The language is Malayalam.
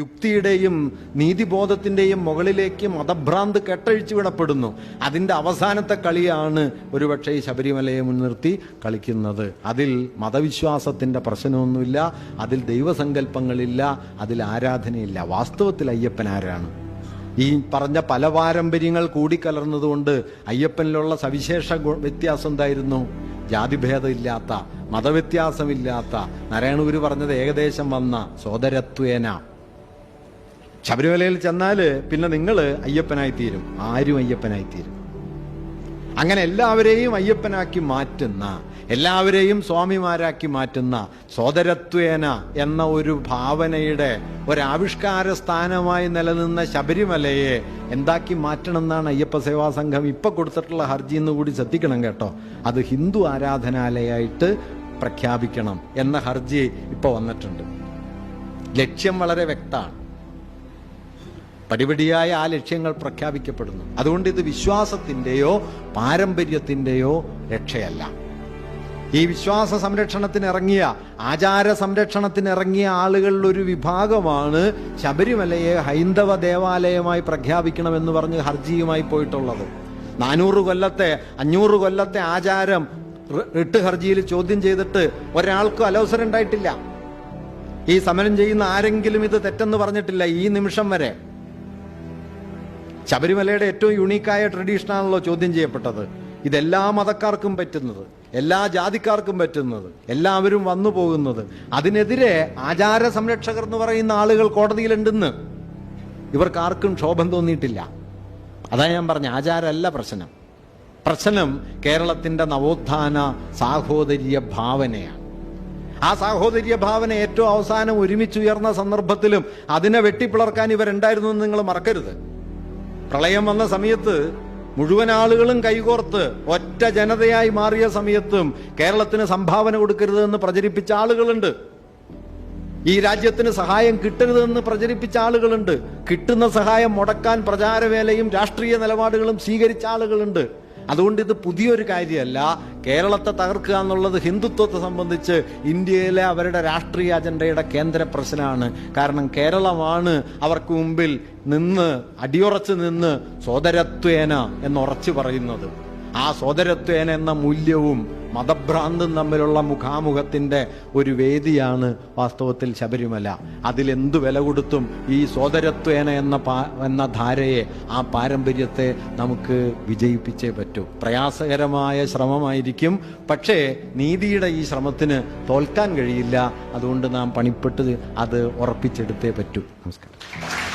യുക്തിയുടെയും നീതിബോധത്തിന്റെയും മുകളിലേക്ക് മതഭ്രാന്ത് കെട്ടഴിച്ചു വിടപ്പെടുന്നു അതിന്റെ അവസാനത്തെ കളിയാണ് ഒരുപക്ഷെ ഈ ശബരിമലയെ മുൻനിർത്തി കളിക്കുന്നത്. അതിൽ മതവിശ്വാസത്തിന്റെ പ്രശ്നമൊന്നുമില്ല അതിൽ ദൈവസങ്കല്പങ്ങളില്ല അതിൽ ആരാധനയില്ല. വാസ്തവത്തിൽ അയ്യപ്പൻ ആരാണ്? ഈ പറഞ്ഞ പല പാരമ്പര്യങ്ങൾ കൂടിക്കലർന്നതുകൊണ്ട് അയ്യപ്പനിലുള്ള സവിശേഷ വ്യത്യാസം എന്തായിരുന്നു? ജാതിഭേദമില്ലാത്ത മതവ്യത്യാസമില്ലാത്ത നാരായണഗുരു പറഞ്ഞത് ഏകദേശം വന്ന സോദരത്വേന. ശബരിമലയിൽ ചെന്നാൽ പിന്നെ നിങ്ങൾ അയ്യപ്പനായി തീരും. ആരും അയ്യപ്പനായി തീരും. അങ്ങനെ എല്ലാവരെയും അയ്യപ്പനാക്കി മാറ്റുന്ന എല്ലാവരെയും സ്വാമിമാരാക്കി മാറ്റുന്ന സോദരത്വേന എന്ന ഒരു ഭാവനയുടെ ഒരാവിഷ്കാര സ്ഥാനമായി നിലനിന്ന ശബരിമലയെ എന്താക്കി മാറ്റണം എന്നാണ് അയ്യപ്പ സേവാ സംഘം ഇപ്പൊ കൊടുത്തിട്ടുള്ള ഹർജി എന്ന് കൂടി ശ്രദ്ധിക്കണം കേട്ടോ. അത് ഹിന്ദു ആരാധനാലയായിട്ട് പ്രഖ്യാപിക്കണം എന്ന ഹർജി ഇപ്പൊ വന്നിട്ടുണ്ട്. ലക്ഷ്യം വളരെ വ്യക്തമാണ്. പടിപടിയായ ആ ലക്ഷ്യങ്ങൾ പ്രഖ്യാപിക്കപ്പെടുന്നു. അതുകൊണ്ട് ഇത് വിശ്വാസത്തിന്റെയോ പാരമ്പര്യത്തിന്റെയോ രക്ഷയല്ല. ഈ വിശ്വാസ സംരക്ഷണത്തിന് ഇറങ്ങിയ ആചാര സംരക്ഷണത്തിന് ഇറങ്ങിയ ആളുകളിൽ ഒരു വിഭാഗമാണ് ശബരിമലയെ ഹൈന്ദവ ദേവാലയമായി പ്രഖ്യാപിക്കണമെന്ന് പറഞ്ഞ് ഹർജിയുമായി പോയിട്ടുള്ളത്. നാനൂറ് കൊല്ലത്തെ അഞ്ഞൂറ് കൊല്ലത്തെ ആചാരം റിട്ട് ഹർജിയിൽ ചോദ്യം ചെയ്തിട്ട് ഒരാൾക്കും അലവസരം ഉണ്ടായിട്ടില്ല ഈ സമരം ചെയ്യുന്ന ആരെങ്കിലും ഇത് തെറ്റെന്ന് പറഞ്ഞിട്ടില്ല ഈ നിമിഷം വരെ. ശബരിമലയുടെ ഏറ്റവും യുണീക്കായ ട്രഡീഷൻ ആണല്ലോ ചോദ്യം ചെയ്യപ്പെട്ടത്. ഇതെല്ലാ മതക്കാർക്കും പറ്റുന്നത് എല്ലാ ജാതിക്കാർക്കും പറ്റുന്നത് എല്ലാവരും വന്നു പോകുന്നത്. അതിനെതിരെ ആചാര സംരക്ഷകർ എന്ന് പറയുന്ന ആളുകൾ കോടതിയിലുണ്ടെന്ന്. ഇവർക്ക് ആർക്കും ക്ഷോഭം തോന്നിയിട്ടില്ല. അതാ ഞാൻ പറഞ്ഞ ആചാരമല്ല പ്രശ്നം. പ്രശ്നം കേരളത്തിന്റെ നവോത്ഥാന സാഹോദര്യ ഭാവനയാണ്. ആ സാഹോദര്യ ഭാവന ഏറ്റവും അവസാനം ഒരുമിച്ചുയർന്ന സന്ദർഭത്തിലും അതിനെ വെട്ടിപ്പിളർക്കാൻ ഇവരുണ്ടായിരുന്നു എന്ന് നിങ്ങൾ മറക്കരുത്. പ്രളയം വന്ന സമയത്ത് മുഴുവൻ ആളുകളും കൈകോർത്ത് ഒറ്റ ജനതയായി മാറിയ സമയത്തും കേരളത്തിന് സംഭാവന കൊടുക്കരുതെന്ന് പ്രചരിപ്പിച്ച ആളുകളുണ്ട്. ഈ രാജ്യത്തിന് സഹായം കിട്ടരുതെന്ന് പ്രചരിപ്പിച്ച ആളുകളുണ്ട്. കിട്ടുന്ന സഹായം മുടക്കാൻ പ്രചാരവേലയും രാഷ്ട്രീയ നിലപാടുകളും സ്വീകരിച്ച ആളുകളുണ്ട്. അതുകൊണ്ട് ഇത് പുതിയൊരു കാര്യമല്ല. കേരളത്തെ തകർക്കുക എന്നുള്ളത് ഹിന്ദുത്വത്തെ സംബന്ധിച്ച് ഇന്ത്യയിലെ അവരുടെ രാഷ്ട്രീയ അജണ്ടയുടെ കേന്ദ്ര പ്രശ്നമാണ്. കാരണം കേരളമാണ് അവർക്ക് മുമ്പിൽ നിന്ന് അടിയുറച്ച് നിന്ന് സോദരത്വേന എന്ന് ഉറച്ചു പറയുന്നത്. ആ സോദരത്വേന എന്ന മൂല്യവും മതഭ്രാന്തും തമ്മിലുള്ള മുഖാമുഖത്തിന്റെ ഒരു വേദിയാണ് വാസ്തവത്തിൽ ശബരിമല. അതിലെന്തു വില കൊടുത്തും ഈ സോദരത്വേന എന്ന പാ- എന്ന ധാരയെ ആ പാരമ്പര്യത്തെ നമുക്ക് വിജയിപ്പിച്ചേ പറ്റൂ. പ്രയാസകരമായ ശ്രമമായിരിക്കും. പക്ഷേ നീതിയുടെ ഈ ശ്രമത്തിന് തോൽക്കാൻ കഴിയില്ല. അതുകൊണ്ട് നാം പണിപ്പെട്ട് അത് ഉറപ്പിച്ചെടുത്തേ പറ്റൂ. നമസ്കാരം.